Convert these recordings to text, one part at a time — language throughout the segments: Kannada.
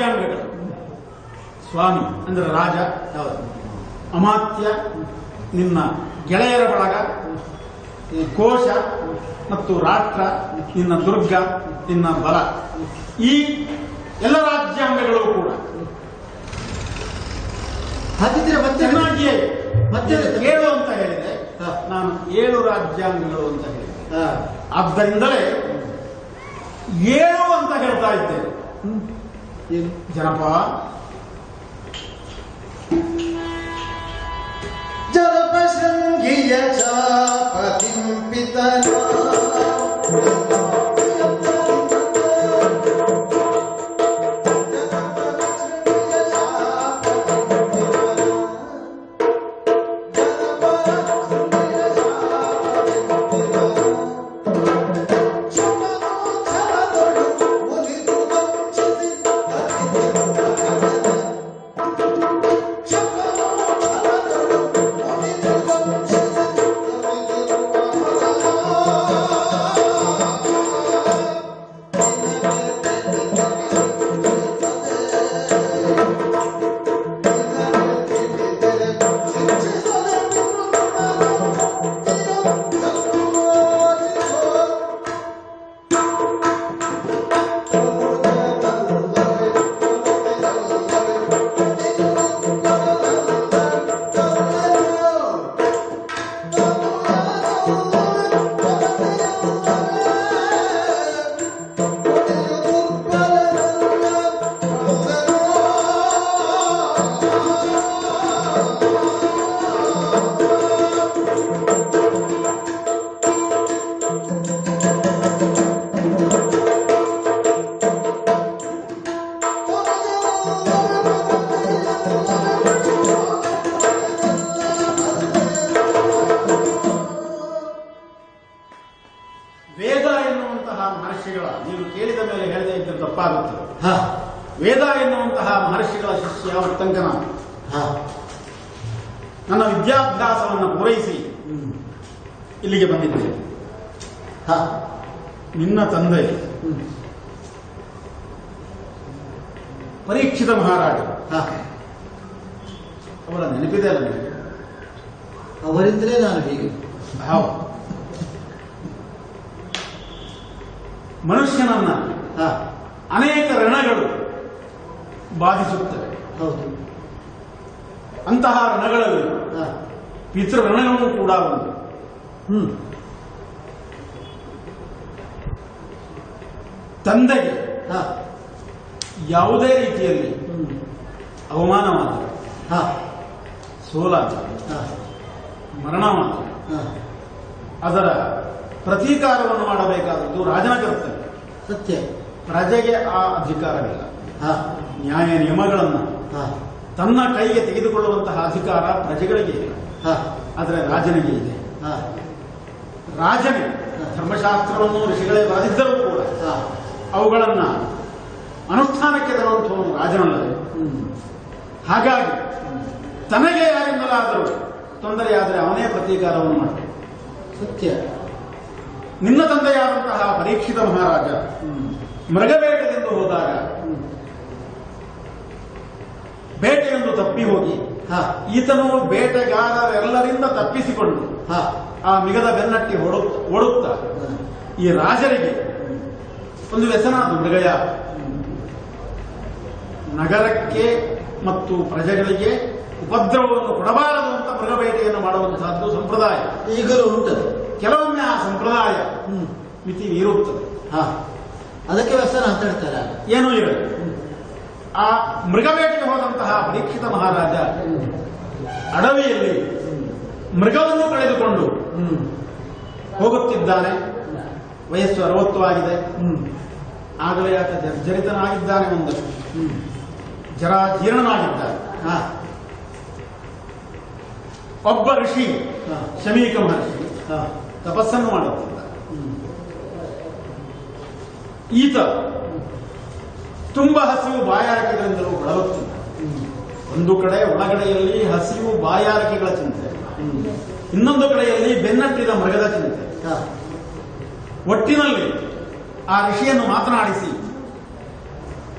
ರಾಜ್ಯಾಂಗಗಳು. ಸ್ವಾಮಿ ಅಂದ್ರೆ ರಾಜ ಯಾವುದು? ಅಮಾತ್ಯ ನಿನ್ನ ಗೆಳೆಯರ ಬಳಗ ಕೋಶ ಮತ್ತು ರಾಷ್ಟ್ರ ನಿನ್ನ ದುರ್ಗ ನಿನ್ನ ಬಲ. ಈ ಎಲ್ಲ ರಾಜ್ಯಾಂಗಗಳು ಕೂಡ. ಹತ್ತಿದ್ರೆ ಮತ್ತೆ ಚೆನ್ನಾಗಿಯೇ. ಮತ್ತೆ ಏಳು ಅಂತ ಹೇಳಿದೆ. ನಾನು ಏಳು ರಾಜ್ಯಾಂಗಗಳು ಅಂತ ಹೇಳಿದೆ. ಆದ್ದರಿಂದಲೇ ಏಳು ಅಂತ ಹೇಳ್ತಾ ಇದ್ದೇನೆ. yéen jaraba jaraba sangiya chapatim pitana ಅವರ ನೆನಪಿದೆ ಅಲ್ಲ ಅವರಿದ್ದರೆ ಅವರಿಂದಲೇ ನಾನು ಹೀಗೆ. ಹೌದು ಮನುಷ್ಯನನ್ನ ಹಾ. ಅನೇಕ ರಣಗಳು ಬಾಧಿಸುತ್ತವೆ. ಹೌದು. ಅಂತಹ ರಣಗಳಲ್ಲಿ ಹಾ. ಪಿತೃಋಣಗಳು ಕೂಡ ಒಂದು. ಹ್ಮ್. ತಂದೆಗೆ ಹಾ. ಯಾವುದೇ ರೀತಿಯಲ್ಲಿ ಅವಮಾನವಾದ ಸೋಲಾದರೆ ಮರಣ ಹಾ. ಅದರ ಪ್ರತೀಕಾರವನ್ನು ಮಾಡಬೇಕಾದದ್ದು ರಾಜನ ಕರ್ತವ್ಯ ಸತ್ಯ. ಪ್ರಜೆಗೆ ಆ ಅಧಿಕಾರವಿಲ್ಲ. ಹಾ. ನ್ಯಾಯ ನಿಯಮಗಳನ್ನು ತನ್ನ ಕೈಗೆ ತೆಗೆದುಕೊಳ್ಳುವಂತಹ ಅಧಿಕಾರ ಪ್ರಜೆಗಳಿಗೆ ಇಲ್ಲ. ಹಾ. ಆದರೆ ರಾಜನಿಗೆ ಇದೆ. ಹಾ. ರಾಜನೇ ಧರ್ಮಶಾಸ್ತ್ರವನ್ನು ಋಷಿಗಳೇ ಬರೆದಿದ್ದರೂ ಕೂಡ ಹಾ. ಅವುಗಳನ್ನು ಅನುಷ್ಠಾನಕ್ಕೆ ತರುವಂಥವನು ರಾಜನಲ್ಲದೆ. ಹಾಗಾಗಿ ತನಗೆ ಯಾರಿಂದಲಾದರೂ ತೊಂದರೆಯಾದರೆ ಅವನೇ ಪ್ರತೀಕಾರವನ್ನು ಮಾಡಿ ಸತ್ಯ. ನಿನ್ನ ತಂದೆಯಾದಂತಹ ಪರೀಕ್ಷಿತ ಮಹಾರಾಜ ಮೃಗಬೇಟೆಗೆಂದು ಹೋದಾಗ ಬೇಟೆಯೊಂದು ತಪ್ಪಿ ಹೋಗಿ ಹಾ. ಈತನು ಬೇಟೆಗಾರರೆಲ್ಲರಿಂದ ತಪ್ಪಿಸಿಕೊಂಡು ಹಾ. ಆ ಮಿಗದ ಬೆನ್ನಟ್ಟಿ ಓಡುತ್ತ ಓಡುತ್ತಾ ಈ ರಾಜರಿಗೆ ಒಂದು ವ್ಯಸನ ಅದು ಮೃಗಯ. ನಗರಕ್ಕೆ ಮತ್ತು ಪ್ರಜೆಗಳಿಗೆ ಉಪದ್ರವವನ್ನು ಕೊಡಬಾರದು ಅಂತ ಮೃಗಬೇಟೆಯನ್ನು ಮಾಡುವಂತಹದ್ದು ಸಂಪ್ರದಾಯ. ಈಗಲೂ ಉಂಟದು. ಕೆಲವೊಮ್ಮೆ ಆ ಸಂಪ್ರದಾಯ ಮಿತಿ ಇರುತ್ತದೆ ಹಾ. ಅದಕ್ಕೆ ವ್ಯಸನ ಅಂತ ಹೇಳ್ತಾರೆ. ಏನೂ ಇರಲಿ ಆ ಮೃಗಬೇಟೆಗೆ ಹೋದಂತಹ ಪರೀಕ್ಷಿತ ಮಹಾರಾಜ ಅಡವಿಯಲ್ಲಿ ಮೃಗವನ್ನು ಕಳೆದುಕೊಂಡು ಹೋಗುತ್ತಿದ್ದಾನೆ ವಯಸ್ಸು ಅರವತ್ತು ಆಗಿದೆ. ಆಗಲೇ ಆತ ಜರ್ಜರಿತನಾಗಿದ್ದಾನೆ ಒಂದಷ್ಟು ಜರಾಜೀರ್ಣನಾಗಿದ್ದಾನೆ. ಜರ ಜೀರ್ಣನಾಗಿದ್ದಾನೆ ಹಾ. ಒಬ್ಬ ಋಷಿ ಶಮೀಕ ಮಹರ್ಷಿ ತಪಸ್ಸನ್ನು ಮಾಡುತ್ತಿದ್ದ ಈತ ತುಂಬಾ ಹಸಿವು ಬಾಯಾರಿಕೆಗಳಿಂದಲೂ ಬಳಲುತ್ತಿದ್ದ. ಒಂದು ಕಡೆ ಒಳಗಡೆಯಲ್ಲಿ ಹಸಿವು ಬಾಯಾರಿಕೆಗಳ ಚಿಂತೆ ಇನ್ನೊಂದು ಕಡೆಯಲ್ಲಿ ಬೆನ್ನಟ್ಟಿದ ಮೃಗದ ಚಿಂತೆ. ಒಟ್ಟಿನಲ್ಲಿ ಆ ಋಷಿಯನ್ನು ಮಾತನಾಡಿಸಿ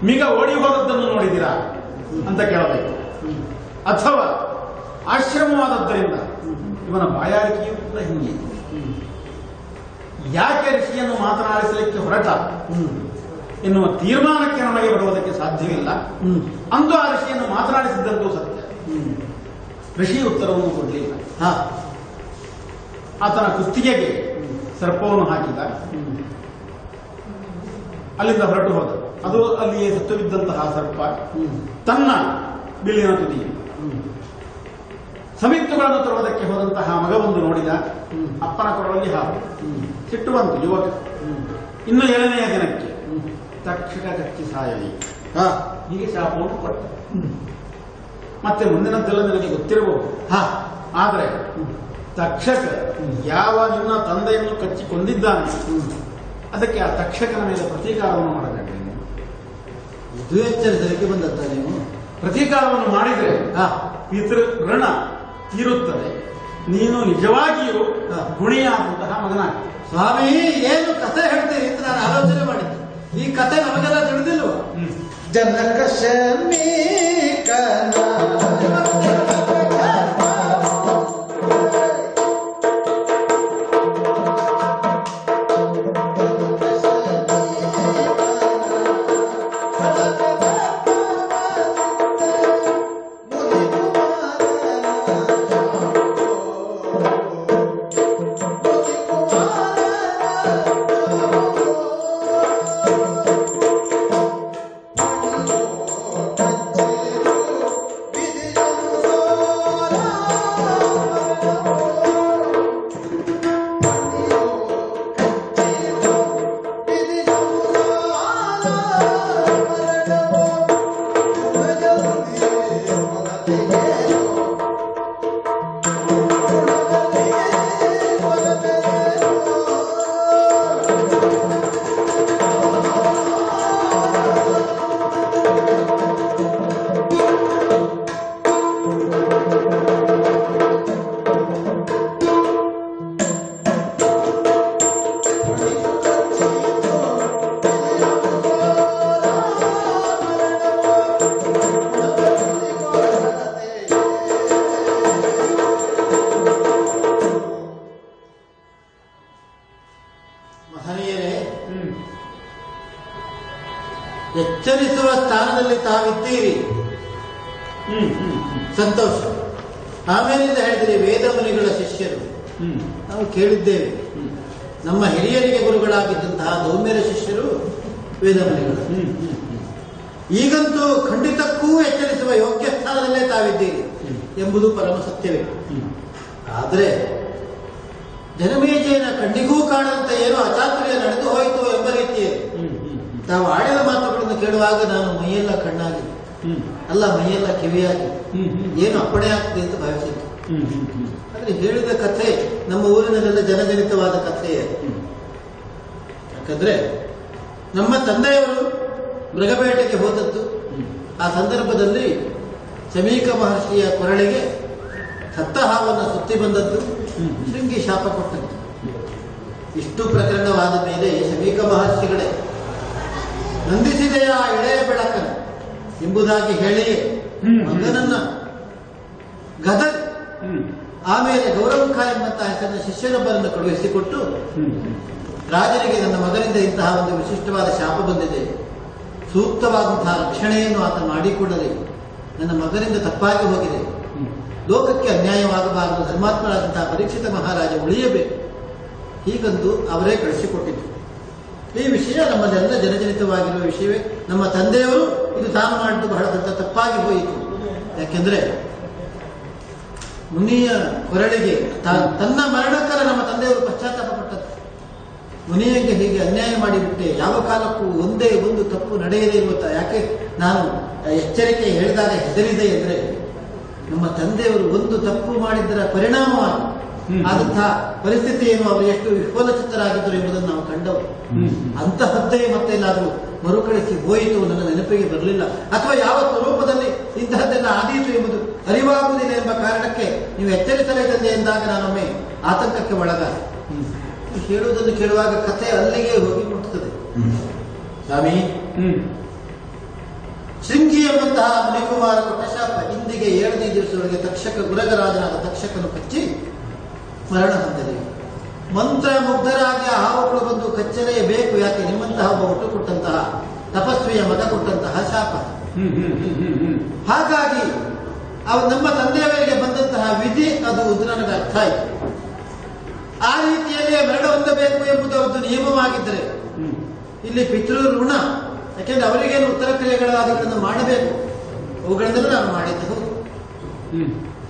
ಮಿಗ ಓಡಿ ಹೋದದ್ದನ್ನು ನೋಡಿದಿರಾ ಅಂತ ಕೇಳಬೇಕು. ಅಥವಾ ಆಶ್ರಮವಾದದ್ದರಿಂದ ಇವನ ಬಾಯಾರಿಕೆಯೂ ಕೂಡ ಹಿಂಗೆ ಯಾಕೆ ಋಷಿಯನ್ನು ಮಾತನಾಡಿಸಲಿಕ್ಕೆ ಹೊರಟ. ಎನ್ನುವ ತೀರ್ಮಾನಕ್ಕೆ ನಮಗೆ ಬರುವುದಕ್ಕೆ ಸಾಧ್ಯವಿಲ್ಲ. ಅಂದು ಆ ಋಷಿಯನ್ನು ಮಾತನಾಡಿಸಿದ್ದಂತೂ ಸತ್ಯ. ಋಷಿ ಉತ್ತರವನ್ನು ಕೊಡಲಿಲ್ಲ ಹಾ. ಆತನ ಕುತ್ತಿಗೆಗೆ ಸರ್ಪವನ್ನು ಹಾಕಿದ ಅಲ್ಲಿಂದ ಹೊರಟು ಹೋದ ಅದು ಅಲ್ಲಿಯೇ ಸತ್ತು ಬಿದ್ದಂತಹ ಸರ್ಪ ತನ್ನ ಬಿಲ್ಲಿನ ತುದಿ ಹ್ಮ್. ಸಮಿತ್ತುಗಳನ್ನು ತರುವುದಕ್ಕೆ ಹೋದಂತಹ ಮಗವೊಂದು ನೋಡಿದ. ಅಪ್ಪನ ಕೊರಳಲ್ಲಿ ಹಾವು. ಸಿಟ್ಟು ಬಂತು ಯುವಕ. ಇನ್ನು ಏಳನೆಯ ದಿನಕ್ಕೆ ತಕ್ಷಣ ತಕ್ಷಕ ಕಚ್ಚಿ ಸಾಯಲಿ ಹಾ. ಹೀಗೆ ಶಾಪವನ್ನು ಕೊಟ್ಟ ಮತ್ತೆ ಮುಂದಿನದ್ದೆಲ್ಲ ನನಗೆ ಗೊತ್ತಿರಬಹುದು ಹಾ. ಆದರೆ. ತಕ್ಷಕ ಯಾವ ನಿನ್ನ ತಂದೆಯನ್ನು ಕಚ್ಚಿ ಕೊಂದಿದ್ದಾನೆ ಅದಕ್ಕೆ ಆ ತಕ್ಷಕನ ಮೇಲೆ ಪ್ರತೀಕಾರವನ್ನು ಮಾಡಬೇಕು. ಇದು ಎಚ್ಚರಿಸಲಿಕ್ಕೆ ಬಂದತ್ತ ನೀವು ಪ್ರತೀಕಾರವನ್ನು ಮಾಡಿದರೆ ಹಾ. ಪಿತೃ ಋಣ ತೀರುತ್ತದೆ ನೀನು ನಿಜವಾಗಿಯೂ. ಗುಣಿಯಾದಂತಹ ಮಗನಾಗ್ತದೆ ಸ್ವಾಮಿ ಏನು ಕಥೆ ಹೇಳ್ತೀರಿ ಅಂತ ನಾನು ಆಲೋಚನೆ ಮಾಡಿದ್ದೆ. ಈ ಕಥೆ ನಮಗೆಲ್ಲ ತಿಳಿದಿಲ್ವ? ಜನಕ ಶಮೀಕನ ಎಚ್ಚರಿಸುವ ಸ್ಥಾನದಲ್ಲಿ ತಾವಿದ್ದೀರಿ. ಸಂತೋಷ. ಆಮೇಲಿಂದ ಹೇಳಿದ್ರೆ ವೇದ ಮುನಿಗಳ ಶಿಷ್ಯರು. ನಾವು ಕೇಳಿದ್ದೇವೆ. ನಮ್ಮ ಹಿರಿಯರಿಗೆ ಗುರುಗಳಾಗಿದ್ದಂತಹ ದೌಮ್ಯರ ಶಿಷ್ಯರು ವೇದ ಮುನಿಗಳು. ಹ್ಮ್, ಹ್ಮ್, ಹ್ಮ್. ಈಗಂತೂ ಖಂಡಿತಕ್ಕೂ ಎಚ್ಚರಿಸುವ ಯೋಗ್ಯ ಸ್ಥಾನದಲ್ಲೇ ತಾವಿದ್ದೀರಿ. ಎಂಬುದು ಪರಮ ಸತ್ಯವೇ. ಆದರೆ ಜನಮೇಜಯನ ಕಣ್ಣಿಗೂ ಕಾಣದಂತೆ ಏನೋ ಅಚಾತುರ್ಯ ನಡೆದು ಹೋಯಿತು ಎಂಬ ರೀತಿಯಲ್ಲಿ. ಹ್ಮ್. ತಾವು ಆಡಿದ ಮಾತುಗಳನ್ನು ಕೇಳುವಾಗ ನಾನು ಮೈಯೆಲ್ಲ ಕಣ್ಣಾಗಿ ಅಲ್ಲ ಮೈಯೆಲ್ಲ ಕಿವಿಯಾಗಿ. ಏನು ಅಪ್ಪಣೆ ಆಗ್ತದೆ ಅಂತ ಭಾವಿಸಿದ್ದು. ಆದ್ರೆ ಹೇಳಿದ ಕಥೆ ನಮ್ಮ ಊರಿನಲ್ಲೆಲ್ಲ ಜನಜನಿತವಾದ ಕಥೆಯೇ. ಯಾಕಂದ್ರೆ ನಮ್ಮ ತಂದೆಯವರು ಮೃಗಬೇಟೆಗೆ ಹೋದದ್ದು. ಆ ಸಂದರ್ಭದಲ್ಲಿ ಸಮೀಕ ಮಹರ್ಷಿಯ ಕೊರಳಿಗೆ ಸತ್ತ ಹಾವನ್ನು ಸುತ್ತಿ ಬಂದದ್ದು. ಶೃಂಗಿ ಶಾಪ ಕೊಟ್ಟದ್ದು ಇಷ್ಟು ಪ್ರಕರಣವಾದ ಮೇಲೆ ಶಮೀಕ ಮಹರ್ಷಿಗಳೇ, ನಂದಿಸಿದೆಯ ಎಳೆಯ ಬೆಳಕನ್ನು ಎಂಬುದಾಗಿ ಹೇಳಿ. ಮಗನನ್ನ ಹ್ಮ್. ಆಮೇಲೆ ಗೌರವಖ ಎಂಬಂತಹ ಹೆಸರಿನ ಶಿಷ್ಯನೊಬ್ಬರನ್ನು ಕಳುಹಿಸಿಕೊಟ್ಟು. ರಾಜನಿಗೆ ನನ್ನ ಮಗನಿಂದ ಇಂತಹ ಒಂದು ವಿಶಿಷ್ಟವಾದ ಶಾಪ ಬಂದಿದೆ ಸೂಕ್ತವಾದಂತಹ ರಕ್ಷಣೆಯನ್ನು ಆತ ಮಾಡಿಕೊಡದೆ ನನ್ನ ಮಗನಿಂದ ತಪ್ಪಾಗಿ ಹೋಗಿದೆ. ಲೋಕಕ್ಕೆ ಅನ್ಯಾಯವಾಗಬಾರದು. ಧರ್ಮಾತ್ಮರಾದಂತಹ ಪರೀಕ್ಷಿತ ಮಹಾರಾಜ ಉಳಿಯಬೇಕು. ಹೀಗಂದು ಅವರೇ ಕಳಿಸಿಕೊಟ್ಟಿದ್ದರು ಈ ವಿಷಯ ನಮ್ಮದೆಲ್ಲ ಜನಜನಿತವಾಗಿರುವ ವಿಷಯವೇ. ನಮ್ಮ ತಂದೆಯವರು ಇದು ತಾನು ಮಾಡಿದ್ದು ಬಹಳ ದೊಡ್ಡ ತಪ್ಪಾಗಿ ಹೋಯಿತು. ಯಾಕೆಂದ್ರೆ ಮುನಿಯ ಕೊರಳಿಗೆ ತನ್ನ ಮರಣಕ್ಕರ ನಮ್ಮ ತಂದೆಯವರು ಪಶ್ಚಾತ್ತಾಪ ಪಟ್ಟದ್ದು ಮುನಿಯಂಗೆ ಹೀಗೆ ಅನ್ಯಾಯ ಮಾಡಿಬಿಟ್ಟೆ. ಯಾವ ಕಾಲಕ್ಕೂ ಒಂದೇ ಒಂದು ತಪ್ಪು ನಡೆಯದೇ ಇರುತ್ತಾ ಯಾಕೆ? ನಾನು ಎಚ್ಚರಿಕೆ ಹೇಳಿದಾಗ ಹೆದರಿದೆ ಎಂದ್ರೆ ನಮ್ಮ ತಂದೆಯವರು ಒಂದು ತಪ್ಪು ಮಾಡಿದ್ದರ ಪರಿಣಾಮವಾಗಿ ಆದಂತಹ ಪರಿಸ್ಥಿತಿ ಏನು ಅವರು ಎಷ್ಟು ವಿಫಲಚಿತ್ತರಾಗಿದ್ದರು ಎಂಬುದನ್ನು ನಾವು ಕಂಡವರು. ಅಂತಹದ್ದೇ ಮತ್ತೆ ಎಲ್ಲಾದರೂ ಮರುಕಳಿಸಿ ಹೋಯಿತು ನನ್ನ ನೆನಪಿಗೆ ಬರಲಿಲ್ಲ ಅಥವಾ ಯಾವ ಸ್ವರೂಪದಲ್ಲಿ ಇಂತಹದ್ದೆಲ್ಲ ಆದೀತು ಎಂಬುದು ಅರಿವಾಗುವುದಿಲ್ಲ ಎಂಬ ಕಾರಣಕ್ಕೆ ನೀವು ಎಚ್ಚರಿಸಲೇದಂದೆ ಎಂದಾಗ ನಾನೊಮ್ಮೆ ಆತಂಕಕ್ಕೆ ಒಳಗ. ಹೇಳುವುದನ್ನು ಕೇಳುವಾಗ ಕಥೆ ಅಲ್ಲಿಗೆ ಹೋಗಿ ಮುಟ್ಟುತ್ತದೆ ಸ್ವಾಮಿ. ಬಂದಂತಹ ಮುನಿಕುಮಾರ ಕೊಟ್ಟ ಶಾಪ ಇಂದಿಗೆ ಏಳನೇ ದಿವಸದೊಳಗೆ ತಕ್ಷಕ ಗುರಗರಾಜನಾದ ತಕ್ಷಕನು ಕಚ್ಚಿ ಮರಣ ಹೊಂದಿದೆ. ಮಂತ್ರ ಮುಗ್ಧರಾಗಿ ಆ ಹಾವುಗಳು ಬಂದು ಕಚ್ಚಲೇಬೇಕು ಯಾಕೆ? ನಿಮ್ಮಂತಹ ಒಬ್ಬ ಹುಟ್ಟು ಕೊಟ್ಟಂತಹ ತಪಸ್ವಿಯ ಮತ ಕೊಟ್ಟಂತಹ ಶಾಪ. ಹಾಗಾಗಿ ಅವ ನಮ್ಮ ತಂದೆಯವರಿಗೆ ಬಂದಂತಹ ವಿಧಿ ಅದು ಉದ್ರನದ ನನಗೆ ಅರ್ಥ ಆಯಿತು. ಆ ರೀತಿಯಲ್ಲಿ ಮರಣ ಹೊಂದಬೇಕು ಎಂಬುದು ಒಂದು ನಿಯಮವಾಗಿದ್ದರೆ ಇಲ್ಲಿ ಪಿತೃ ಋಣ ಯಾಕೆಂದ್ರೆ ಅವರಿಗೇನು ಉತ್ತರ ಕ್ರಿಯೆಗಳಾದಿಗಳನ್ನು ಮಾಡಬೇಕು. ಅವುಗಳನ್ನೆಲ್ಲ ನಾನು ಮಾಡಿದ್ದೆ ಹೌದು.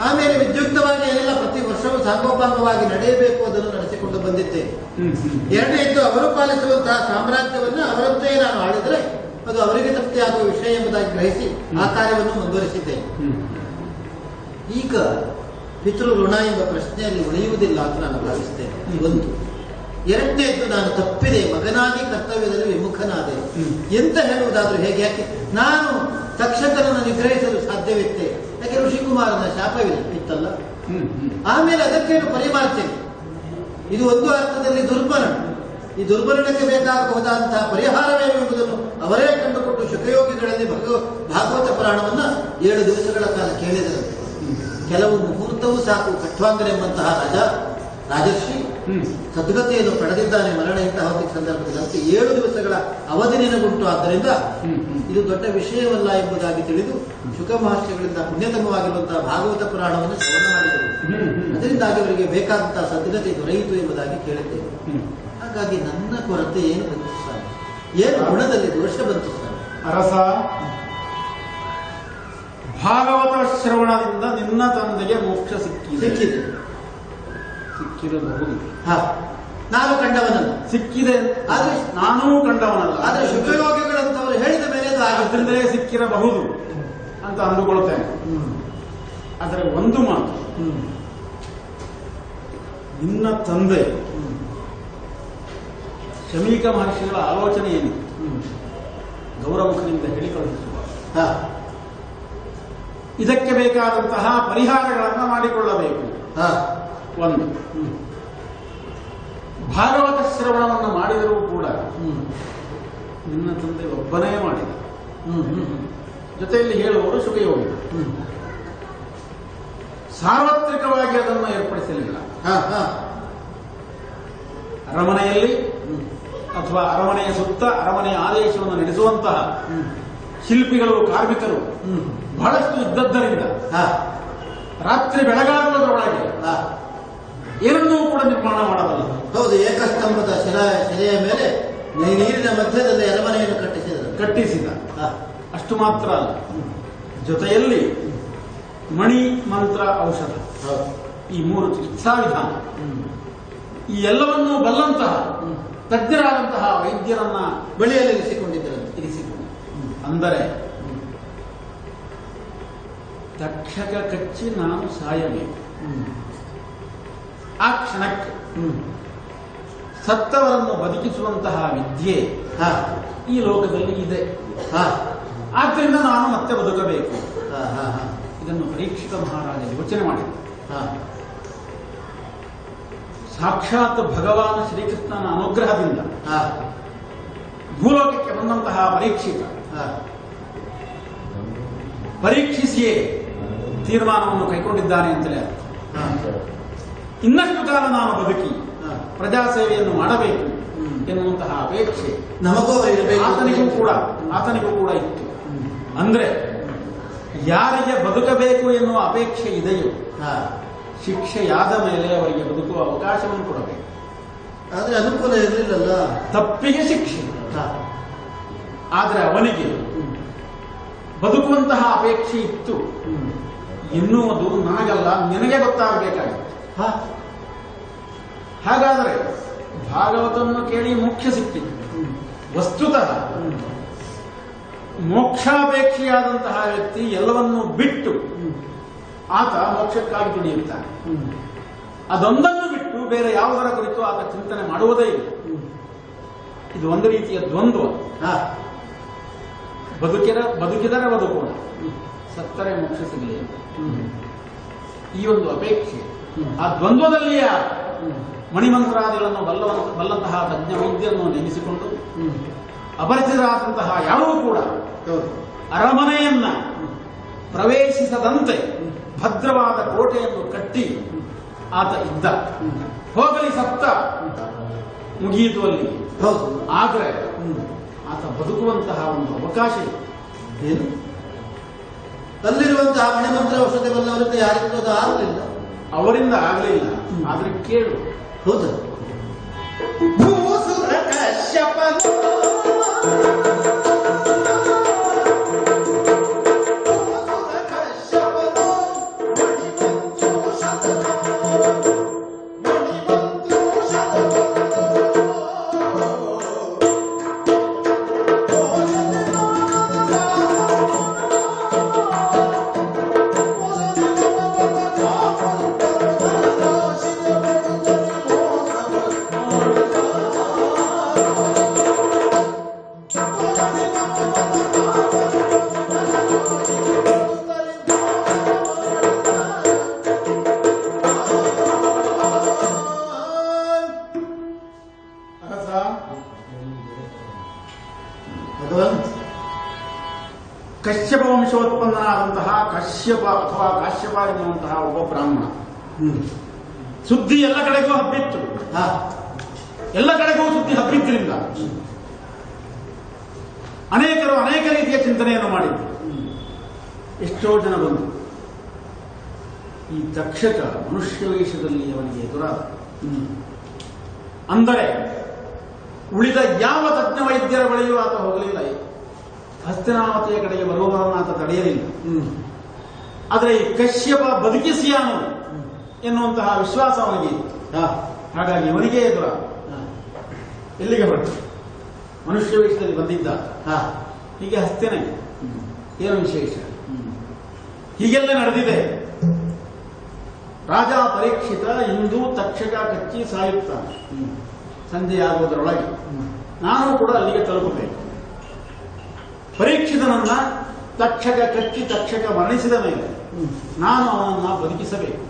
ಆಮೇಲೆ ವಿದ್ಯುಕ್ತವಾಗಿ ಏನೆಲ್ಲ ಪ್ರತಿ ವರ್ಷವೂ ಸಾಂಗೋಪಾಂಗವಾಗಿ ನಡೆಯಬೇಕು ಅದನ್ನು ನಡೆಸಿಕೊಂಡು ಬಂದಿದ್ದೆ. ಎರಡನೇ ಹ್ಮ್. ಎರಡನೇದ್ದು ಅವರು ಪಾಲಿಸುವಂತಹ ಸಾಮ್ರಾಜ್ಯವನ್ನು ಅವರಂತೆಯೇ ನಾನು ಆಡಿದ್ರೆ ಅದು ಅವರಿಗೆ ತೃಪ್ತಿಯಾಗುವ ವಿಷಯ ಎಂಬುದಾಗಿ ಗ್ರಹಿಸಿ ಆ ಕಾರ್ಯವನ್ನು ಮುಂದುವರಿಸಿದ್ದೆ. ಈಗ ಪಿತೃ ಋಣ ಎಂಬ ಪ್ರಶ್ನೆಯಲ್ಲಿ ಉಳಿಯುವುದಿಲ್ಲ ಅಂತ ನಾನು ಭಾವಿಸ್ತೇನೆ. ಒಂದು. ಎರಡನೇದ್ದು ನಾನು ತಪ್ಪಿದೆ, ಮಗನಾಗಿ ಕರ್ತವ್ಯದಲ್ಲಿ ವಿಮುಖನಾದೆ. ಎಂತ ಹೇಳುವುದಾದ್ರೂ ಹೇಗೆ ಯಾಕೆ ನಾನು ತಕ್ಷಕರನ್ನು ನಿಗ್ರಹಿಸಲು ಸಾಧ್ಯವಿತ್ತೆ. ಯಾಕೆ ಋಷಿಕುಮಾರನ ಶಾಪವಿಲ್ಲ? ಇತ್ತಲ್ಲ. ಆಮೇಲೆ ಅದಕ್ಕೇನು ಪರಿಮಾರ್ಚನೆ ಇದು ಒಂದು ಅರ್ಥದಲ್ಲಿ ದುರ್ಬಲನ ಈ ದುರ್ಬಲನಕ್ಕೆ ಬೇಕಾಗಬಹುದಾದಂತಹ ಪರಿಹಾರವೇನು ಎಂಬುದನ್ನು ಅವರೇ ಕಂಡುಕೊಂಡು ಶುಕಯೋಗಿಗಳಲ್ಲಿ ಭಗವ, ಭಾಗವತ ಪುರಾಣವನ್ನು ಏಳು ದಿವಸಗಳ ಕಾಲ ಕೇಳಿದರಂತೆ ಕೆಲವು ಮುಹೂರ್ತವೂ ಸಾಕು. ಖಟ್ವಾಂಗನೆಂಬಂತಹ ರಾಜ, ರಾಜರ್ಷಿ ಹ್ಮ್. ಸದ್ಗತಿಯನ್ನು ಪಡೆದಿದ್ದಾನೆ ಮರಣ ಇಂತಹ ಸಂದರ್ಭದಲ್ಲಿ ಅಂತ ಏಳು ದಿವಸಗಳ ಅವಧಿ ನೆನಗುಂಟು ಆದ್ದರಿಂದ ಇದು ದೊಡ್ಡ ವಿಷಯವಲ್ಲ ಎಂಬುದಾಗಿ ತಿಳಿದು ಶುಕ ಮಹರ್ಷಿಗಳಿಂದ ಪುಣ್ಯತಮವಾಗಿರುವಂತಹ ಭಾಗವತ ಪುರಾಣವನ್ನು ಶ್ರವಣ ಮಾಡಿದರು. ಅದರಿಂದಾಗಿ ಅವರಿಗೆ ಬೇಕಾದಂತಹ ಸದ್ಗತೆ ದೊರೆಯಿತು ಎಂಬುದಾಗಿ ಕೇಳಿದ್ದೇವೆ. ಹಾಗಾಗಿ ನನ್ನ ಕೊರತೆ ಏನು ಬಂತು ಏನು ಗುಣದಲ್ಲಿ ದೋಷ ಬಂತು ಸರ್? ಅರಸ ಭಾಗವತ ಶ್ರವಣದಿಂದ ನಿನ್ನ ತಂದೆಗೆ ಮೋಕ್ಷ ಸಿಕ್ಕಿದೆ. ಸಿಕ್ಕಿದೆ. ಸಿಕ್ಕಿರಬಹುದು ಹಾ ನಾನು ಕಂಡವನಲ್ಲ. ಸಿಕ್ಕಿದೆ ಆದ್ರೆ ನಾನೂ ಕಂಡವನಲ್ಲ. ಆದ್ರೆ ಅವರು ಹೇಳಿದ ಮೇಲೆ ಅದು ಆಗುತ್ತೆ. ಅದರಿಂದಲೇ ಸಿಕ್ಕಿರಬಹುದು ಅಂತ ಅಂದುಕೊಳ್ತೇನೆ. ಆದರೆ ಒಂದು ಮಾತು. ನಿನ್ನ ತಂದೆ ಶಮೀಕ ಮಹರ್ಷಿಗಳ ಆಲೋಚನೆ ಏನು ಹ್ಮ್. ಗೌರಮುಖನಿಂದ ಹೇಳಿ ಕಳುಹಿಸುವ ಹಾ. ಇದಕ್ಕೆ ಬೇಕಾದಂತಹ ಪರಿಹಾರಗಳನ್ನು ಮಾಡಿಕೊಳ್ಳಬೇಕು. ಹಾ. ಒಂದು. ಭಾಗವತ ಶ್ರವಣವನ್ನು ಮಾಡಿದರೂ ಕೂಡ ನಿನ್ನ ತಂದೆ ಒಬ್ಬನೇ ಮಾಡಿದ. ಜೊತೆಯಲ್ಲಿ ಹೇಳುವವರು ಸುಖಯೋಗ. ಸಾರ್ವತ್ರಿಕವಾಗಿ ಅದನ್ನು ಏರ್ಪಡಿಸಲಿಲ್ಲ. ಹಾ ಹಾ. ಅರಮನೆಯಲ್ಲಿ ಅಥವಾ ಅರಮನೆಯ ಸುತ್ತ ಅರಮನೆಯ ಆದೇಶವನ್ನು ನಡೆಸುವಂತಹ ಶಿಲ್ಪಿಗಳು ಕಾರ್ಮಿಕರು ಬಹಳಷ್ಟು ಇದ್ದದ್ದರಿಂದ ರಾತ್ರಿ ಬೆಳಗಾಗುವುದರೊಳಗೆ ಹಾ. ಏನನ್ನೂ ಕೂಡ ನಿರ್ಮಾಣ ಮಾಡಬಲ್ಲ ಹೌದು ಏಕಸ್ತಂಭದ ಶಿಲಾ ಶಿಲೆಯ ಮೇಲೆ ನೀರಿನ ಮಧ್ಯದಲ್ಲಿ ಅರಮನೆಯನ್ನು ಕಟ್ಟಿಸಿದ. ಕಟ್ಟಿಸಿದ ಅಷ್ಟು ಮಾತ್ರ ಅಲ್ಲ. ಜೊತೆಯಲ್ಲಿ ಮಣಿ ಮಂತ್ರ ಔಷಧ. ಈ ಮೂರು ಚಿಕಿತ್ಸಾ ವಿಧಾನ ಈ ಎಲ್ಲವನ್ನೂ ಬಲ್ಲಂತಹ. ತಜ್ಞರಾದಂತಹ ವೈದ್ಯರನ್ನ ಬಳಿಯಲ್ಲಿ ಇರಿಸಿಕೊಂಡಿದ್ದರು ಇರಿಸಿಕೊಂಡು ಅಂದರೆ ತಕ್ಷಕ ಕಚ್ಚಿ ನಾನು ಸಾಯಬೇಕು. ಆ ಕ್ಷಣಕ್ಕೆ. ಸತ್ತವರನ್ನು ಬದುಕಿಸುವಂತಹ ವಿದ್ಯೆ ಹಾ. ಈ ಲೋಕದಲ್ಲಿ ಇದೆ. ಹಾ. ಆದ್ದರಿಂದ ನಾನು ಮತ್ತೆ ಬದುಕಬೇಕು. ಇದನ್ನು ಪರೀಕ್ಷಿತ ಮಹಾರಾಜ ಯೋಚನೆ ಮಾಡಿದ ಹಾ. ಸಾಕ್ಷಾತ್ ಭಗವಾನ್ ಶ್ರೀಕೃಷ್ಣನ ಅನುಗ್ರಹದಿಂದ ಹಾ. ಭೂಲೋಕಕ್ಕೆ ಬಂದಂತಹ ಪರೀಕ್ಷಿತ. ಹಾ. ಪರೀಕ್ಷಿಸಿಯೇ ತೀರ್ಮಾನವನ್ನು ಕೈಗೊಂಡಿದ್ದಾನೆ ಅಂತಲೇ ಅರ್ಥ. ಇನ್ನಷ್ಟು ಕಾಲ ನಾನು ಬದುಕಿ ಪ್ರಜಾ ಪ್ರಜಾಸೇವೆಯನ್ನು ಮಾಡಬೇಕು. ಎನ್ನುವಂತಹ ಅಪೇಕ್ಷೆ ನಮಗೂ ಆತನಿಗೂ ಕೂಡ ಆತನಿಗೂ ಕೂಡ ಇತ್ತು. ಅಂದ್ರೆ ಯಾರಿಗೆ ಬದುಕಬೇಕು ಎನ್ನುವ ಅಪೇಕ್ಷೆ ಇದೆಯೋ ಶಿಕ್ಷೆಯಾದ ಮೇಲೆ ಅವರಿಗೆ ಬದುಕುವ ಅವಕಾಶವನ್ನು ಕೊಡಬೇಕು. ಆದ್ರೆ ಅನುಕೂಲ ಇರಲಿಲ್ಲಲ್ಲ? ತಪ್ಪಿಗೆ ಶಿಕ್ಷೆ. ಆದ್ರೆ ಅವನಿಗೆ. ಬದುಕುವಂತಹ ಅಪೇಕ್ಷೆ ಇತ್ತು. ಎನ್ನುವುದು ನನಗಲ್ಲ ನಿನಗೆ ಗೊತ್ತಾಗಬೇಕಾಗಿತ್ತು. ಹಾಗಾದರೆ ಭಾಗವತವನ್ನು ಕೇಳಿ ಮೋಕ್ಷ ಸಿಕ್ಕಿತು. ವಸ್ತುತಃ ಮೋಕ್ಷಾಪೇಕ್ಷೆಯಾದಂತಹ ವ್ಯಕ್ತಿ ಎಲ್ಲವನ್ನೂ ಬಿಟ್ಟು. ಆತ ಮೋಕ್ಷಕ್ಕಾಗಿ ದುಡಿಯುತ್ತಾನೆ. ಅದೊಂದನ್ನು ಬಿಟ್ಟು ಬೇರೆ ಯಾವುದರ ಕುರಿತು ಆತ ಚಿಂತನೆ ಮಾಡುವುದೇ ಇಲ್ಲ. ಇದು ಒಂದು ರೀತಿಯ ದ್ವಂದ್ವ ಬದುಕಿರ, ಬದುಕಿದರೆ ಬದುಕೋಣ ಸತ್ತರೆ ಮೋಕ್ಷ ಸಿಗಲಿ. ಈ ಒಂದು ಅಪೇಕ್ಷೆ. ಆ ದ್ವಂದ್ವದಲ್ಲಿಯ. ಮಣಿಮಂತ್ರಾದಿಗಳನ್ನು ಬಲ್ಲ ಬಲ್ಲಂತಹ ತಜ್ಞ ವೈದ್ಯರನ್ನು ನೇಮಿಸಿಕೊಂಡು. ಅಪರಿಚಿತರಾದಂತಹ ಯಾರೂ ಕೂಡ ಅರಮನೆಯನ್ನ ಪ್ರವೇಶಿಸದಂತೆ ಭದ್ರವಾದ ಕೋಟೆಯನ್ನು ಕಟ್ಟಿ ಆತ ಇದ್ದ ಹೋಗಲಿ ಸಪ್ತ ಮುಗಿಯಿತು ಅಲ್ಲಿ ಆದರೆ ಆತ ಬದುಕುವಂತಹ ಒಂದು ಅವಕಾಶ. ಏನು ಅಲ್ಲಿರುವಂತಹ ಮಣಿಮಂತ್ರ ಔಷಧಿ ಬಲ್ಲವರಿಂದ ಯಾರಿಗೂ ಅದು ಆಗಲಿಲ್ಲ ಅವರಿಂದ ಆಗಲಿಲ್ಲ ಆದರೆ ಕೇಳು. ಹೌದು. ಕಶ್ಯಪನು ಭಗವಂತ ಕಶ್ಯಪ ವಂಶೋತ್ಪನ್ನನಾದಂತಹ ಕಶ್ಯಪ ಅಥವಾ ಕಾಶ್ಯಪ ಎನ್ನುವಂತಹ ಒಬ್ಬ ಬ್ರಾಹ್ಮಣ. ಹ್ಮ್. ಸುದ್ದಿ ಎಲ್ಲ ಕಡೆಗೂ ಹಬ್ಬಿತ್ತು. ಹಾ. ಎಲ್ಲ ಕಡೆಗೂ ಸುದ್ದಿ ಹಬ್ಬಿದ್ದರಿಂದ ಅನೇಕರು ಅನೇಕ ರೀತಿಯ ಚಿಂತನೆಯನ್ನು ಮಾಡಿದ್ರು. ಎಷ್ಟೋ ಜನ ಬಂದು ಈ ತಕ್ಷಕ ಮನುಷ್ಯ ವೇಷದಲ್ಲಿ ಅವನಿಗೆ ಎದುರಾದ. ಅಂದರೆ ಉಳಿದ ಯಾವ ತಜ್ಞ ವೈದ್ಯರ ಬಳಿಯೂ ಆತ ಹೋಗಲಿಲ್ಲ ಹಸ್ತಿನಾವತಿಯ ಕಡೆಗೆ ಬರುವವರನ್ನು ಆತ ತಡೆಯಲಿಲ್ಲ. ಆದರೆ ಈ ಕಶ್ಯಪ ಬದುಕಿಸಿಯಾನು ಎನ್ನುವಂತಹ ವಿಶ್ವಾಸ ಅವನಿಗೆ ಹಾ. ಹಾಗಾಗಿ ಇವನಿಗೆ ಎದುರ. ಎಲ್ಲಿಗೆ ಹೊರಟು? ಮನುಷ್ಯ ವೇಷದಲ್ಲಿ ಬಂದಿದ್ದ. ಹಾ. ಹೀಗೆ ಹಸ್ತೇನೆ. ಏನು ವಿಶೇಷ? ಹೀಗೆಲ್ಲ ನಡೆದಿದೆ. ರಾಜ ಪರೀಕ್ಷಿತ ಇಂದು ತಕ್ಷಕ ಕಚ್ಚಿ ಸಾಯುತ್ತಾನೆ. ಹ್ಮ್ ಸಂಜೆಯಾಗುವುದರೊಳಗೆ ನಾನು ಕೂಡ ಅಲ್ಲಿಗೆ ತಲುಪಬೇಕು ಪರೀಕ್ಷಿತನನ್ನ ತಕ್ಷಕ ಕಚ್ಚಿ ತಕ್ಷಕ ಮರಣಿಸಿದ ಮೇಲೆ ನಾನು ಅವನನ್ನ ಬದುಕಿಸಬೇಕು.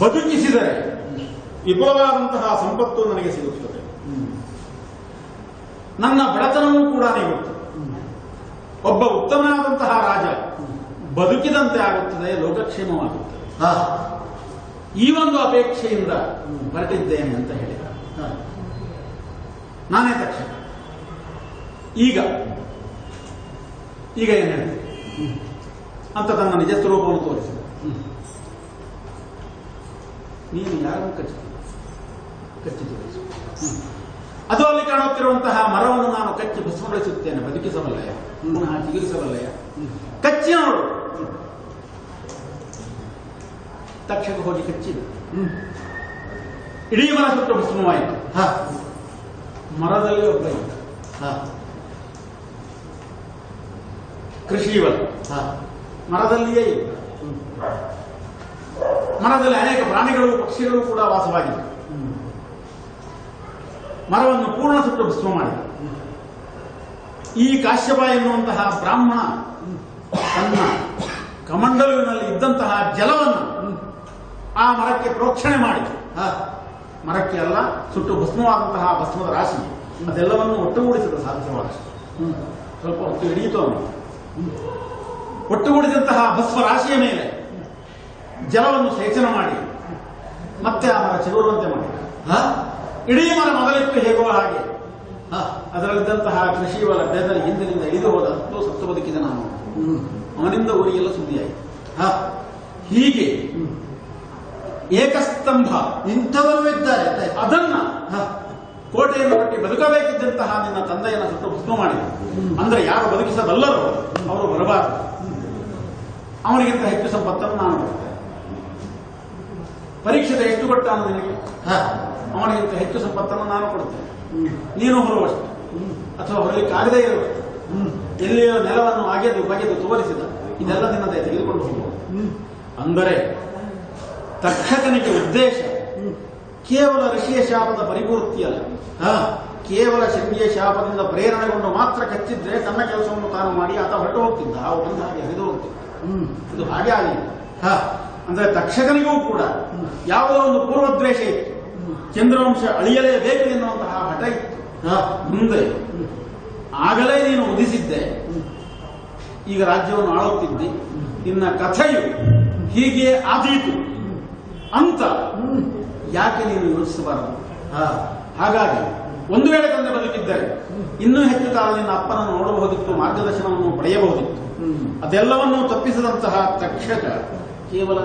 ಬದುಕಿಸಿದರೆ ವಿಫಲವಾದಂತಹ ಸಂಪತ್ತು ನನಗೆ ಸಿಗುತ್ತದೆ. ನನ್ನ ಬಡತನವೂ ಕೂಡ ನೀಗುತ್ತದೆ ಒಬ್ಬ ಉತ್ತಮನಾದಂತಹ ರಾಜ ಬದುಕಿದಂತೆ ಆಗುತ್ತದೆ, ಲೋಕಕ್ಷೇಮವಾಗುತ್ತದೆ. ಈ ಒಂದು ಅಪೇಕ್ಷೆಯಿಂದ ಹೊರಟಿದ್ದೇನೆ ಅಂತ ಹೇಳಿದ. ನಾನೇ ತಕ್ಷಣ. ಈಗ ಈಗ ಏನು ಹೇಳಿದೆ ಅಂತ ತನ್ನ ನಿಜ ಸ್ವರೂಪವನ್ನು ತೋರಿಸಿದ. ನೀನು ಯಾರನ್ನು ಕಚ್ಚಿ ಕಚ್ಚಿ ತೋರಿಸು ಅದು ಅಲ್ಲಿ ಕಾಣುತ್ತಿರುವಂತಹ ಮರವನ್ನು ನಾನು ಕಚ್ಚಿ ಭಸ್ಮಗೊಳಿಸುತ್ತೇನೆ ಬದುಕಿಸಬಲ್ಲಯ? ಪುನಃ ಚಿಗುರಿಸಬಲ್ಲೆಯ? ಕಚ್ಚಿ ನೋಡು. ತಕ್ಷಕ ಹೋಗಿ ಕಚ್ಚಿದ ಇಡೀ ಮರ ಸುಟ್ಟು ಭಸ್ಮವಾಯಿತು ಹಾ ಮರದಲ್ಲಿ ಒಬ್ಬ ಇದ್ದ ಹಾ ಕೃಷಿವಲ ಹಾ ಮರದಲ್ಲಿಯೇ ಇದ್ದ ಮರದಲ್ಲಿ ಅನೇಕ ಪ್ರಾಣಿಗಳು ಪಕ್ಷಿಗಳು ಕೂಡ ವಾಸವಾಗಿವೆ ಮರವನ್ನು ಪೂರ್ಣ ಸುಟ್ಟು ಭಸ್ಮ ಮಾಡಿದ ಈ ಕಾಶ್ಯಪ ಎನ್ನುವಂತಹ ಬ್ರಾಹ್ಮಣ ತನ್ನ ಕಮಂಡಲುವಿನಲ್ಲಿ ಇದ್ದಂತಹ ಜಲವನ್ನು ಆ ಮರಕ್ಕೆ ಪ್ರೋಕ್ಷಣೆ ಮಾಡಿ ಮರಕ್ಕೆ ಅಲ್ಲ ಸುಟ್ಟು ಭಸ್ಮವಾದಂತಹ ಭಸ್ಮದ ರಾಶಿ. ಅದೆಲ್ಲವನ್ನು ಒಟ್ಟುಗೂಡಿಸಿದ ಸಾಧ್ಯವಾದಷ್ಟು ಹ್ಮ್, ಸ್ವಲ್ಪ ಹೊತ್ತು ಹಿಡಿಯಿತು ಅವನು. ಒಟ್ಟುಗೂಡಿದಂತಹ ಭಸ್ಮ ರಾಶಿಯ ಮೇಲೆ ಜಲವನ್ನು ಸೇಚನ ಮಾಡಿ, ಮತ್ತೆ ಆ ಮರ ಚಿಗುರುವಂತೆ ಮಾಡಿ ಇಡೀ ಮರ ಮೊದಲಿಟ್ಟು ಹೇಗೋ ಹಾಗೆ. ಅದರಲ್ಲಿದ್ದಂತಹ ಕೃಷಿ ವಲ ಬೆದರಿ ಹಿಂದಿನಿಂದ ಇಳಿದು ಹೋದ ಹತ್ತು ಸತ್ತು ಬದುಕಿದ ನಾನು ಅವನಿಂದ ಊರಿಗೆಲ್ಲ ಸುದ್ದಿಯಾಯಿತು. ಹೀಗೆ ಏಕಸ್ತಂಭ. ಇಂಥವರು ಇದ್ದಾರೆ. ಅದನ್ನ ಕೋಟೆಯನ್ನು ಕಟ್ಟಿ ಬದುಕಬೇಕಿದ್ದಂತಹ ನಿನ್ನ ತಂದೆಯನ್ನು ಸುಟ್ಟು ಭಸ್ಮ ಮಾಡಿದ ಅಂದ್ರೆ ಯಾರು ಬದುಕಿಸಬಲ್ಲರು? ಅವರು ಬರಬಾರದು. ಅವನಿಗಿಂತ ಹೆಚ್ಚು ಸಂಪತ್ತನ್ನು ನಾನು ಕೊಡ್ತೇನೆ. ಪರೀಕ್ಷೆದ ಎಷ್ಟು ಕೊಟ್ಟ ನಿನಗೆ? ಅವನಿಗಿಂತ ಹೆಚ್ಚು ಸಂಪತ್ತನ್ನು ನಾನು ಕೊಡ್ತೇನೆ. ನೀನು ಹೊರುವಷ್ಟು. ಅಥವಾ ಹೊರಲಿಕ್ಕೆ ಆಗದೇ ಇರುವಷ್ಟು. ಎಲ್ಲಿಯೋ ನೆಲವನ್ನು ಅಗೆದು ಬಗೆದು ತೋರಿಸಿದ. ಇದೆಲ್ಲ ನಿನ್ನದೇ, ತೆಗೆದುಕೊಂಡು ಹೋಗುವ ಅಂದರೆ ತಕ್ಷಕನಿಗೆ ಉದ್ದೇಶ. ಕೇವಲ ಋಷಿಯ ಶಾಪದ ಪರಿಪೂರ್ತಿಯಲ್ಲ ಕೇವಲ ಶೃಂಗಿಯ ಶಾಪದಿಂದ ಪ್ರೇರಣೆಗೊಂಡು ಮಾತ್ರ ಕಚ್ಚಿದ್ರೆ ತನ್ನ ಕೆಲಸವನ್ನು ತಾನು ಮಾಡಿ ಆತ ಹೊರಟು ಹೋಗ್ತಿದ್ದ. ಬಂದ ಹಾಗೆ ಹರಿದು ಹೋಗ್ತಿದ್ದ. ಇದು ಹಾಗೆ ಆಗಲಿಲ್ಲ. ಅಂದ್ರೆ ತಕ್ಷಕನಿಗೂ ಕೂಡ ಯಾವುದೋ ಒಂದು ಪೂರ್ವದ್ವೇಷ ಇತ್ತು. ಚಂದ್ರವಂಶ ಅಳಿಯಲೇಬೇಕು ಎನ್ನುವಂತಹ ಹಠ ಇತ್ತು. ಮುಂದೆ. ಆಗಲೇ ನೀನು ಉದಿಸಿದ್ದೆ. ಈಗ ರಾಜ್ಯವನ್ನು ಆಳುತ್ತಿದ್ದೆ. ನಿನ್ನ ಕಥೆಯು ಹೀಗೆ ಆದೀತು. ಅಂತ ಯಾಕೆ ನೀನು ಯೋಚಿಸಬಾರದು ಹಾಗಾಗಿ ಒಂದು ವೇಳೆ ತಂದೆ ಬದುಕಿದ್ದರೆ ಇನ್ನೂ ಹೆಚ್ಚು ಕಾಲ ನಿನ್ನ ಅಪ್ಪನನ್ನು ನೋಡಬಹುದಿತ್ತು, ಮಾರ್ಗದರ್ಶನವನ್ನು ಪಡೆಯಬಹುದಿತ್ತು. ಅದೆಲ್ಲವನ್ನೂ ತಪ್ಪಿಸದಂತಹ ತಕ್ಷಕ ಕೇವಲ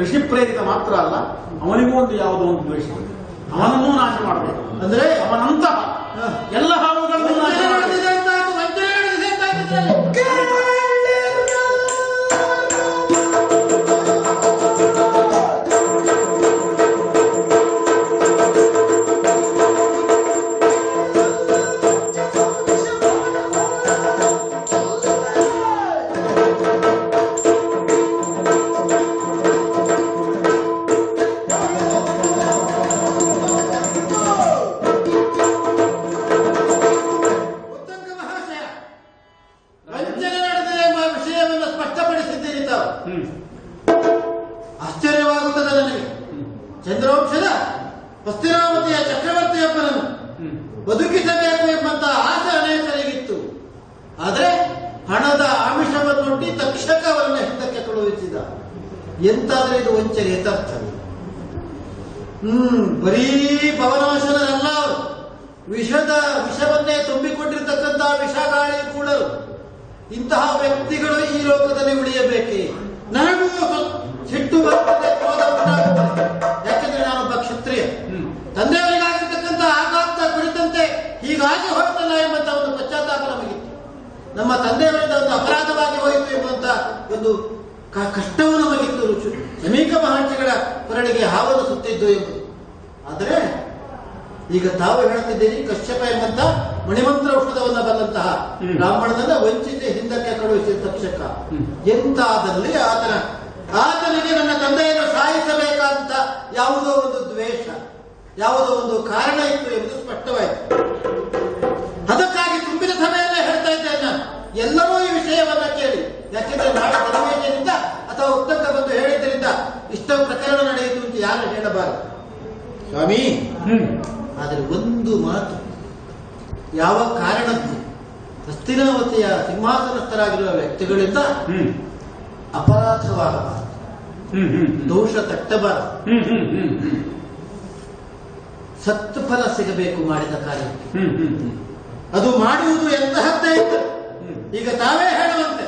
ಋಷಿ ಪ್ರೇರಿತ ಮಾತ್ರ ಅಲ್ಲ, ಅವನಿಗೂ ಒಂದು ಯಾವುದೋ ಒಂದು ದ್ವೇಷ. ಅವನನ್ನೂ ನಾಶ ಮಾಡಬೇಕು ಅಂದ್ರೆ ಅವನಂತಹ. ಎಲ್ಲ ಹಾವುಗಳನ್ನು ಎಂತಾದ್ರೆ ಇದು ವಂಚನೆ ಯಥಾರ್ಥವೇ ಹ್ಮ್ ಬರೀ ಭವನಾಶನರಲ್ಲ ಅವರು. ವಿಷದ ವಿಷವನ್ನೇ ತುಂಬಿಕೊಂಡಿರ್ತಕ್ಕಂತಹ ವಿಷಗಾಳಿ ಕೂಡರು ಇಂತಹ ವ್ಯಕ್ತಿಗಳು ಈ ಲೋಕದಲ್ಲಿ ಉಳಿಯಬೇಕೆ? ನಾನು ಸಿಟ್ಟು ಬರ್ತದೆ ಕ್ರೋಧ ಉಂಟಾಗುತ್ತದೆ ಯಾಕೆಂದ್ರೆ ನಾನೊಬ್ಬ ಕ್ಷತ್ರಿಯ ಹ್ಮ್. ತಂದೆಯವರಿಗಾಗಿರ್ತಕ್ಕಂಥ ಆಘಾತ ಕುರಿತಂತೆ ಹೀಗಾಗಿ ಹೋಗ್ತಲ್ಲ ಎಂಬಂತ ಒಂದು ಪಶ್ಚಾತ್ತಾಪ ನಮಗಿತ್ತು. ನಮ್ಮ ತಂದೆಯವರಿಂದ ಒಂದು ಅಪರಾಧವಾಗಿ ಹೋಯಿತು ಎಂಬಂತ ಒಂದು ಕ- ಕಷ್ಟವನ್ನು ಬಗ್ಗೆ ರುಚು ಅನೇಕ ಮಹಾಂಶಗಳ ಕೊರಳಿಗೆ ಹಾವನ್ನು ಸುತ್ತಿದ್ದು ಎಂಬುದು ಆದರೆ ಈಗ ತಾವು ಹೇಳುತ್ತಿದ್ದೀರಿ ಕಶ್ಯಪ ಎಂಬಂತ ಮಣಿಮಂತ್ರ ಔಷಧವನ್ನು ಬಂದಂತಹ ಹ್ಮ್. ಬ್ರಾಹ್ಮಣನನ್ನ ವಂಚಿಸಿ ಹಿಂದಕ್ಕೆ ಕಳುಹಿಸಿದ ತಕ್ಷಕ. ಎಂತಾದಲ್ಲಿ ಆತನ ಆತನಿಗೆ ನನ್ನ ತಂದೆಯನ್ನು ಸಾಯಿಸಬೇಕಂತ ಯಾವುದೋ ಒಂದು ದ್ವೇಷ ಯಾವುದೋ ಒಂದು ಕಾರಣ ಇತ್ತು ಎಂಬುದು ಸ್ಪಷ್ಟವಾಯಿತು ಯಾವ ಕಾರಣಕ್ಕೂ ಹಸ್ತಿನಾವತಿಯ ಸಿಂಹಾಸನಸ್ಥರಾಗಿರುವ ವ್ಯಕ್ತಿಗಳಿಂದ ಅಪರಾಧವಾಗಬಾರದು. ದೋಷ ತಟ್ಟಬಾರದು. ಸತ್ಫಲ ಸಿಗಬೇಕು ಮಾಡಿದ ಕಾರ್ಯಕ್ಕೆ. ಅದು ಮಾಡುವುದು ಎಂತಹದ್ದೇ ಇತ್ತು ಈಗ ತಾವೇ ಹೇಳುವಂತೆ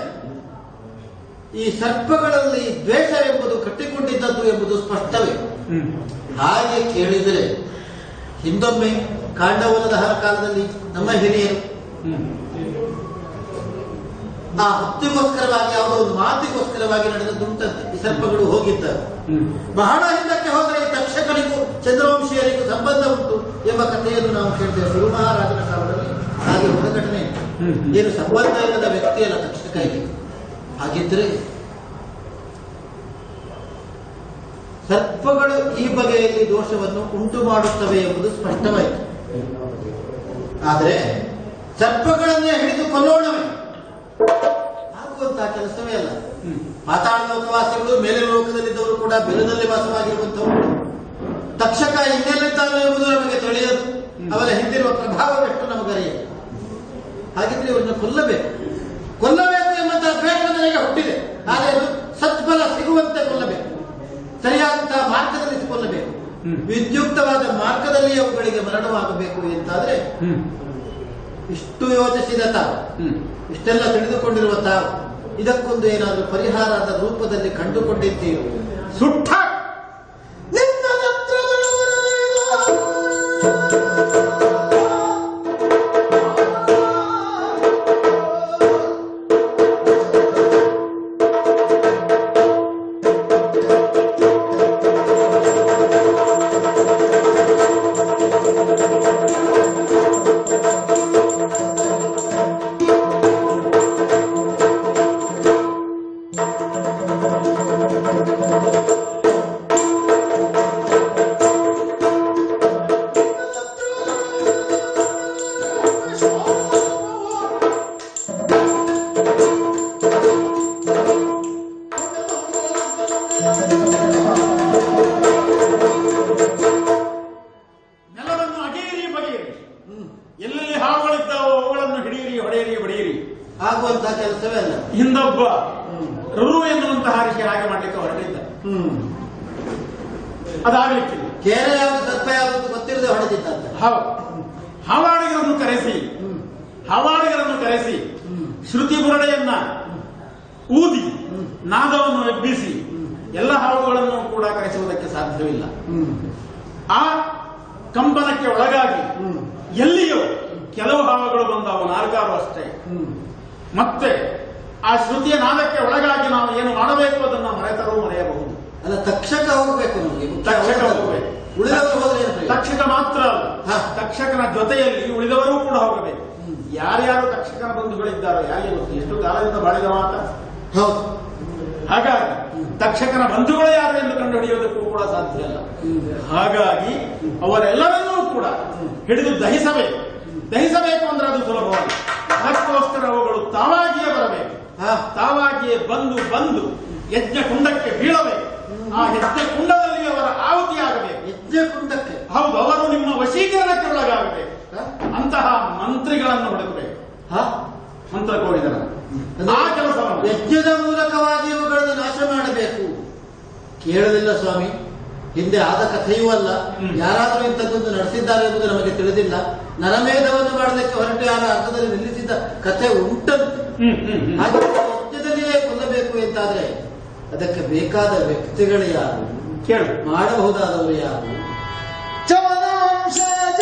ಈ ಸರ್ಪಗಳಲ್ಲಿ ದ್ವೇಷ ಎಂಬುದು ಕಟ್ಟಿಕೊಂಡಿದ್ದದ್ದು ಎಂಬುದು ಸ್ಪಷ್ಟವೇ. ಹಾಗೆ ಕೇಳಿದರೆ ಹಿಂದೊಮ್ಮೆ ಕಾಂಡವನದ ಕಾಲದಲ್ಲಿ ನಮ್ಮ ಹಿರಿಯರು. ಆ ಹತ್ತಿಗೋಸ್ಕರವಾಗಿ ಅವರು ಒಂದು ಮಾತಿಗೋಸ್ಕರವಾಗಿ ನಡೆದ ಈ ಸರ್ಪಗಳು ಹೋಗಿದ್ದ ಬಹಳ ಹಿಂದಕ್ಕೆ ಹೋದರೆ ತಕ್ಷಕರಿಗೂ, ಚಂದ್ರವಂಶಿಯರಿಗೂ ಸಂಬಂಧ ಉಂಟು ಎಂಬ ಕಥೆಯನ್ನು ನಾವು ಕೇಳ್ತೇವೆ. ಗುರು ಮಹಾರಾಜನ ಕಾಲದಲ್ಲಿ ಹಾಗೆ ಒಂದು ಘಟನೆ. ಏನು ಸಂಬಂಧ ಇಲ್ಲದ ವ್ಯಕ್ತಿಯಲ್ಲ ತಕ್ಷಕ ಇದೆ ಹಾಗಿದ್ರೆ ಸರ್ಪಗಳು ಈ ಬಗೆಯಲ್ಲಿ ದೋಷವನ್ನು ಉಂಟು ಮಾಡುತ್ತವೆ ಎಂಬುದು ಸ್ಪಷ್ಟವಾಯಿತು. ಆದರೆ ಸರ್ಪಗಳನ್ನೇ ಹಿಡಿದು ಕೊಲ್ಲೋಣವೇ ಆಗುವಂತಹ ಕೆಲಸವೇ ಅಲ್ಲ ಪಾತಾಳ ಲೋಕವಾಸಿಗಳು ಮೇಲೆ ಲೋಕದಲ್ಲಿದ್ದವರು ಕೂಡ ಬೆಲದಲ್ಲಿ ವಾಸವಾಗಿರುವಂತವರು ತಕ್ಷಕ ಇನ್ನೆಲ್ಲಿದ್ದಾನೆ ಎಂಬುದು ನಮಗೆ ತಿಳಿಯದು. ಅವರ ಹಿಂದಿರುವ ಪ್ರಭಾವವೆಷ್ಟು ನಮಗರಿಯದು. ಹಾಗಿದ್ರೆ ಇವರನ್ನು ಕೊಲ್ಲಬೇಕು. ಕೊಲ್ಲಬೇಕು ಎಂಬಂತಹ ದ್ವೇಷ ನನಗೆ ಹುಟ್ಟಿದೆ. ಆದರೆ ಸತ್ಫಲ ಸಿಗುವಂತೆ ಕೊಲ್ಲಬೇಕು. ಸರಿಯಾದಂತಹ ಮಾರ್ಗದಲ್ಲಿ ಕೊಲ್ಲಬೇಕು. ವಿದ್ಯುಕ್ತವಾದ ಮಾರ್ಗದಲ್ಲಿ ಅವುಗಳಿಗೆ ಮರಣವಾಗಬೇಕು ಎಂತಾದ್ರೆ ಇಷ್ಟು ಯೋಚಿಸಿದ ತಾವು ಇಷ್ಟೆಲ್ಲ ತಿಳಿದುಕೊಂಡಿರುವ ತಾವು. ಇದಕ್ಕೊಂದು ಏನಾದರೂ ಪರಿಹಾರದ ರೂಪದಲ್ಲಿ ಕಂಡುಕೊಂಡಿದ್ದೀರಿ? ಸುಟ್ಟ ತಕ್ಷಕ ಹೋಗ್ಬೇಕು ತಕ್ಷಕ ಹೋಗ್ಬೇಕು. ಉಳಿದವರು ಹೋದ್ರೆ ತಕ್ಷಕ ಮಾತ್ರ ಅಲ್ಲ. ಹಾ. ತಕ್ಷಕನ ಜೊತೆಯಲ್ಲಿ ಉಳಿದವರು ಕೂಡ ಹೋಗಬೇಕು. ಯಾರ್ಯಾರು ತಕ್ಷಕನ ಬಂಧುಗಳಿದ್ದಾರೋ ಯಾರಿಗೆ ಗೊತ್ತು? ಎಷ್ಟು ಕಾಲದಿಂದ ಬಾಳಿದ ಮಾತ ಹೌದು. ಹಾಗಾಗಿ. ತಕ್ಷಕನ ಬಂಧುಗಳು ಯಾರು ಎಂದು ಕಂಡುಹಿಡಿಯುವುದಕ್ಕೂ ಕೂಡ ಸಾಧ್ಯ ಅಲ್ಲ. ಹಾಗಾಗಿ ಅವರೆಲ್ಲರನ್ನೂ ಕೂಡ ಹಿಡಿದು ದಹಿಸಬೇಕು. ದಹಿಸಬೇಕು ಅಂದ್ರೆ ಅದು ಸುಲಭವಲ್ಲ. ಅದಕ್ಕೋಸ್ಕರ ಅವುಗಳು ತಾವಾಗಿಯೇ ಬರಬೇಕು. ಹಾ. ತಾವಾಗಿಯೇ ಬಂದು ಬಂದು ಯಜ್ಞ ಕುಂಡಕ್ಕೆ ಬೀಳಬೇಕು. ಆ ಹೆಜ್ಜೆ ಕುಂಡದಲ್ಲಿ ಅವರ ಆಹುತಿಯಾಗಬೇಕು ಹೆಜ್ಜೆ ಕುಂಡಕ್ಕೆ. ಹೌದು ಅವರು ನಿಮ್ಮ ವಶೀಕರಣಕ್ಕೆ ಒಳಗಾಗಬೇಕು? ಅಂತಹ ಮಂತ್ರಿಗಳನ್ನು ಹುಡುಕಬೇಕು. ಹಾ? ಮಂತ್ರ ಕೋರಿದರ ಆ ಕೆಲಸವನ್ನು ಯಜ್ಞದ ಮೂಲಕವಾಗಿ ಇವುಗಳನ್ನು ನಾಶ ಮಾಡಬೇಕು. ಕೇಳಲಿಲ್ಲ ಸ್ವಾಮಿ. ಹಿಂದೆ ಆದ ಕಥೆಯೂ ಅಲ್ಲ. ಯಾರಾದರೂ ಇಂಥದ್ದೊಂದು ನಡೆಸಿದ್ದಾರೆ ಎಂಬುದು ನಮಗೆ ತಿಳಿದಿಲ್ಲ. ನರಮೇಧವನ್ನು ಮಾಡಲಿಕ್ಕೆ ಹೊರಟು ಯಾರ ಅರ್ಥದಲ್ಲಿ ನಿಲ್ಲಿಸಿದ್ದ ಕಥೆ ಉಂಟಂತೆ. ಯಜ್ಞದಲ್ಲಿಯೇ ಕೊಲ್ಲಬೇಕು ಎಂತಾದ್ರೆ ಅದಕ್ಕೆ ಬೇಕಾದ ವ್ಯಕ್ತಿಗಳು ಯಾರು? ಕೇಳು. ಮಾಡಬಹುದಾದವರು ಯಾರು? ಚವನವಂಶಜ